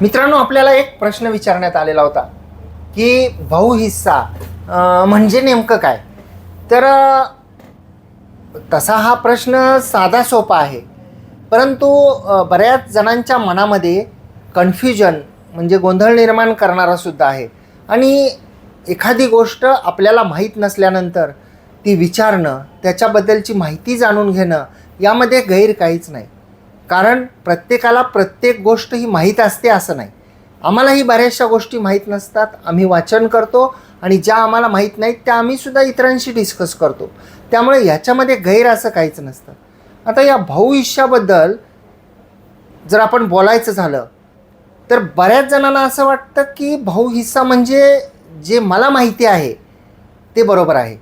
मित्रांनो आपल्याला एक प्रश्न विचारण्यात आलेला होता की भाऊ हिस्सा म्हणजे नेमकं काय? तर तसा हा प्रश्न साधा सोपा आहे. परंतु बऱ्याच जणांच्या मनामध्ये कन्फ्युजन म्हणजे गोंधळ निर्माण करणारा सुद्धा आहे. आणि एखादी गोष्ट आपल्याला माहीत नसल्यानंतर ती विचारणं त्याच्याबद्दलची माहिती जाणून घेणं यामध्ये गैर काहीच नाही. कारण प्रत्येकाला प्रत्येक गोष्ट ही माहीत असते असं नाही. आम्हालाही बऱ्याचशा गोष्टी माहीत नसतात. आम्ही वाचन करतो आणि ज्या आम्हाला माहीत नाहीत त्या आम्हीसुद्धा इतरांशी डिस्कस करतो. त्यामुळे ह्याच्यामध्ये गैर असं काहीच नसतं. आता या भाऊइष्याबद्दल जर आपण बोलायचं झालं तर बऱ्याच जणांना असं वाटतं की भाऊ हिस्सा म्हणजे जे मला माहिती आहे ते बरोबर आहे.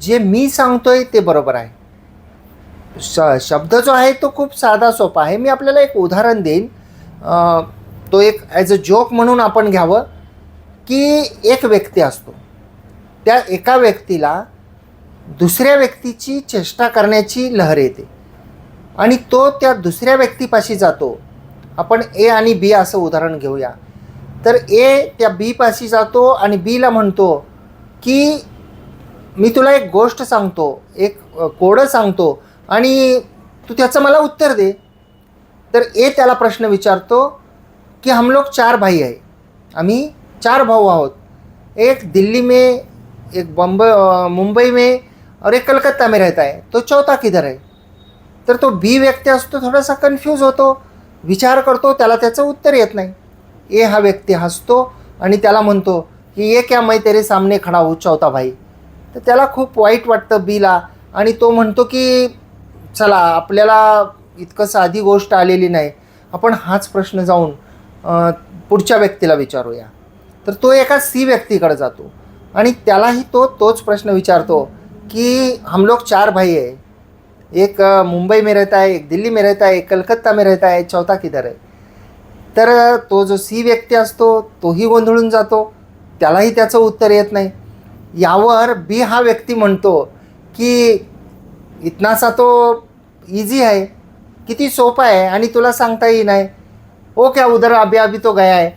जे मी सांगतोय ते बरोबर आहे. श शब्द जो आहे तो खूप साधा सोपा आहे. मी आपल्याला एक उदाहरण देईन. तो एक ॲज अ जोक म्हणून आपण घ्यावं की एक व्यक्ती असतो. त्या एका व्यक्तीला दुसऱ्या व्यक्तीची चेष्टा करण्याची लहर येते आणि तो त्या दुसऱ्या व्यक्तीपाशी जातो. आपण ए आणि बी असं उदाहरण घेऊया. तर ए त्या बीपाशी जातो आणि बीला म्हणतो की मी तुला एक गोष्ट सांगतो. एक कोडं सांगतो. आणि तू त्याचं मला उत्तर दे. तर ए त्याला प्रश्न विचारतो की हम लोग चार भाई आहे आम्ही चार भाऊ आहोत. एक दिल्ली में एक बम्बई मुंबई में और एक कलकत्ता में रहता है. तो चौथा किधर आहे तर तो बी व्यक्ती असतो थोडासा कन्फ्यूज होतो. विचार करतो त्याला त्याचं उत्तर येत नाही. ए हा व्यक्ती हसतो आणि त्याला म्हणतो की ये क्या मैं तेरे सामने खडा हो चौथा भाई. तर त्याला खूप वाईट वाटतं बीला आणि तो म्हणतो की चला आपल्याला इतकं साधी गोष्ट आलेली नाही. आपण हाच प्रश्न जाऊन पुढच्या व्यक्तीला विचारूया. तर तो एका सी व्यक्तीकडे जातो. आणि त्यालाही तो तोच प्रश्न विचारतो कि हम लोग चार भाई है. एक मुंबई में रहता है एक दिल्ली में रहता है एक कलकत्ता में रहता है चौथा किधर है? तर तो जो सी व्यक्ती असतो तोही गोंधळून जातो. त्यालाही त्याचं उत्तर येत नाही. यावर बी हा व्यक्ती म्हणतो की इतनासा तो इझी आहे. किती सोपा आहे आणि तुला सांगता नाही. ओ क्या उधर अभी अभी तो गया है.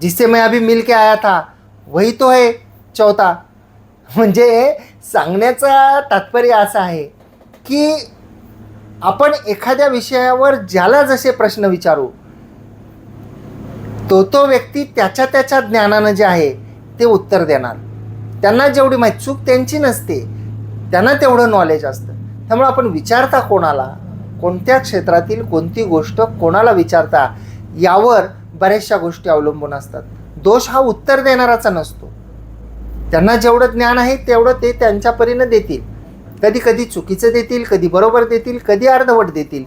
जिससे मैं अभी मिल के आया था वही तो है चौथा. म्हणजे सांगण्याचा तात्पर्य असं आहे की आपण एखाद्या विषयावर ज्याला जसे प्रश्न विचारू तो तो व्यक्ती त्याच्या त्याच्या ज्ञानानं जे आहे ते उत्तर देणार. त्यांना जेवढी माहिती चूक त्यांची नसते. त्यांना तेवढं नॉलेज असतं. त्यामुळे आपण विचारता कोणाला कोणत्या क्षेत्रातील कोणती गोष्ट कोणाला विचारता यावर बऱ्याचशा गोष्टी अवलंबून असतात. दोष हा उत्तर देणाराचा नसतो. त्यांना जेवढं ज्ञान आहे तेवढं ते त्यांच्या परीनं देतील. कधी कधी चुकीचं देतील कधी बरोबर देतील कधी अर्धवट देतील.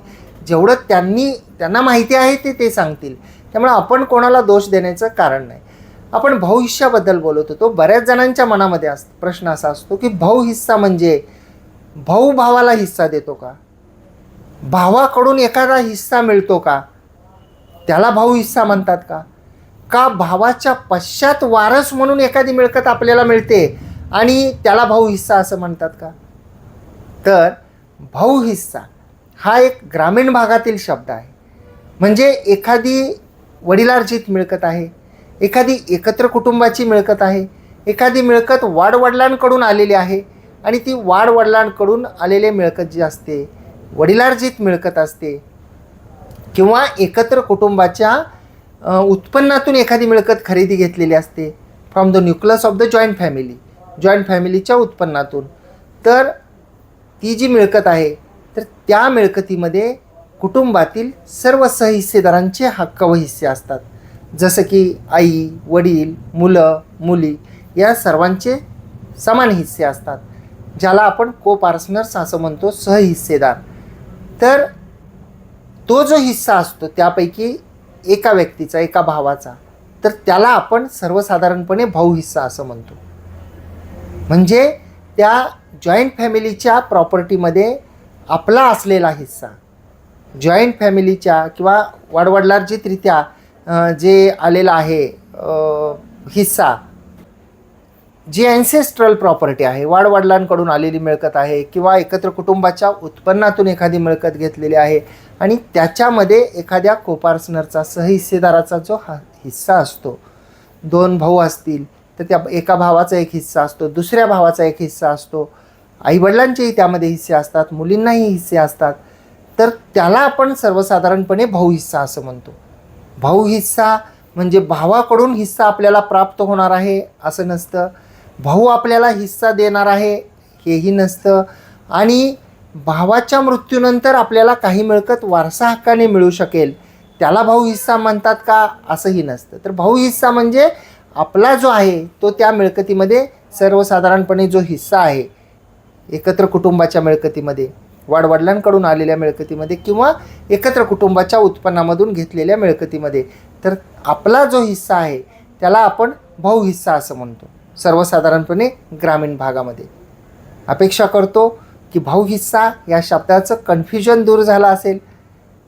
जेवढं त्यांनी त्यांना माहिती आहे ते ते सांगतील. त्यामुळे आपण कोणाला दोष देण्याचं कारण नाही. आपण भाऊहिस्साबद्दल बोलत होतो. बऱ्याच जणांच्या मनामध्ये अस प्रश्न असा असतो की भाऊ हिस्सा म्हणजे भाऊ भावाला हिस्सा देतो का? भावाकडून एखादा हिस्सा मिळतो का? त्याला भाऊ हिस्सा म्हणतात का? का भावाच्या पश्चात वारस म्हणून एखादी मिळकत आपल्याला मिळते आणि त्याला भाऊ हिस्सा असं म्हणतात का? तर भाऊ हिस्सा हा एक ग्रामीण भागातील शब्द आहे. म्हणजे एखादी वडिलार्जित मिळकत आहे एखादी एकत्र कुटुंबाची मिळकत आहे एखादी मिळकत वाडवडिलांकडून आलेली आहे आणि ती वाडवडिलांकडून आलेले मिळकत जी असते वडिलार्जित मिळकत असते. किंवा एकत्र कुटुंबाच्या उत्पन्नातून एखादी मिळकत खरेदी घेतलेली असते from the nucleus of the joint family joint फॅमिलीच्या उत्पन्नातून. तर ती जी मिळकत आहे तर त्या मिळकतीमध्ये कुटुंबातील सर्व सहहिस्सेदारांचे हक्क व हिस्से असतात. जसं की आई वडील मुलं मुली या सर्वांचे समान हिस्से असतात ज्याला आपण को पार्टनर्स असं म्हणतो सहहिस्सेदार. तर तो जो हिस्सा असतो त्यापैकी एका व्यक्तीचा एका भावाचा तर त्याला आपण सर्वसाधारणपणे भाऊ हिस्सा असं म्हणतो. म्हणजे त्या जॉईंट फॅमिलीच्या प्रॉपर्टीमध्ये आपला असलेला हिस्सा जॉईंट फॅमिलीच्या किंवा वाडवडलार्जितरित्या जे आलेलं आहे हिस्सा जी ॲन्सेस्ट्रल प्रॉपर्टी आहे वाडवडिलांकडून आलेली मिळकत आहे किंवा एकत्र कुटुंबाच्या उत्पन्नातून एखादी मिळकत घेतलेली आहे आणि त्याच्यामध्ये एखाद्या कोपार्सनरचा सहहिस्सेदाराचा जो हा हिस्सा असतो दोन भाऊ असतील तर त्या एका भावाचा एक हिस्सा असतो दुसऱ्या भावाचा एक हिस्सा असतो आईवडिलांचेही त्यामध्ये हिस्से असतात मुलींनाही हिस्से असतात तर त्याला आपण सर्वसाधारणपणे भाऊ हिस्सा असं म्हणतो. भाऊ हिस्सा म्हणजे भावाकडून हिस्सा आपल्याला प्राप्त होणार आहे असं नसतं. भाऊ आपल्याला हिस्सा देणार आहे हेही नसतं. आणि भावाच्या मृत्यूनंतर आपल्याला काही मिळकत वारसा हक्काने मिळू शकेल. त्याला भाऊ हिस्सा म्हणतात का? असंही नसतं. तर भाऊ हिस्सा म्हणजे आपला जो आहे तो त्या मिळकतीमध्ये सर्वसाधारणपणे जो हिस्सा आहे एकत्र कुटुंबाच्या मिळकतीमध्ये. वाडवडिलांकडून आलेल्या मिळकतीमध्ये किंवा एकत्र कुटुंबाच्या उत्पन्नामधून घेतलेल्या मिळकतीमध्ये. तर आपला जो हिस्सा आहे त्याला आपण भाऊ हिस्सा असं म्हणतो. सर्वसाधारणपणे ग्रामीण भागामध्ये. अपेक्षा करतो की भाऊ हिस्सा या शब्दाचं कन्फ्युजन दूर झालं असेल.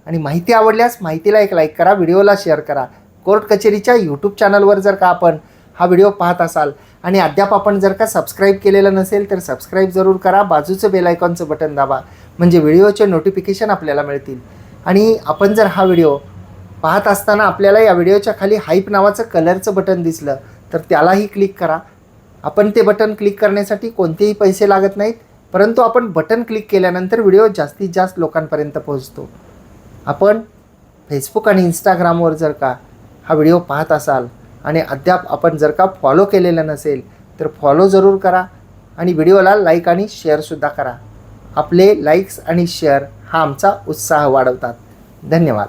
आणि माहिती आवडल्यास माहितीला एक लाईक करा व्हिडिओला शेअर करा. कोर्ट कचेरीच्या यूट्यूब चॅनलवर जर का आपण हा व्हिडिओ पाहत असाल. आणि अद्याप आपण जर का सबस्क्राईब केलेलं नसेल तर सबस्क्राईब जरूर करा. बाजूचं बेलायकॉनचं बटन दाबा म्हणजे व्हिडिओचे नोटिफिकेशन आपल्याला मिळतील. आणि आपण जर हा व्हिडिओ पाहत असताना आपल्याला या व्हिडिओच्या खाली हाईप नावाचं कलरचं बटन दिसलं तर त्यालाही क्लिक करा. आपण ते बटन क्लिक करण्यासाठी कोणतेही पैसे लागत नाहीत परंतु आपण बटन क्लिक केल्यानंतर व्हिडिओ जास्तीत जास्त लोकांपर्यंत पोहोचतो. आपण फेसबुक आणि इंस्टाग्रामवर जर का हा व्हिडिओ पाहत असाल आणि अद्याप आपण जर का फॉलो केलेलं नसेल तर फॉलो जरूर करा आणि व्हिडिओला लाईक आणि शेअरसुद्धा करा. आपले लाईक्स आणि शेअर हा आमचा उत्साह वाढवतात. धन्यवाद.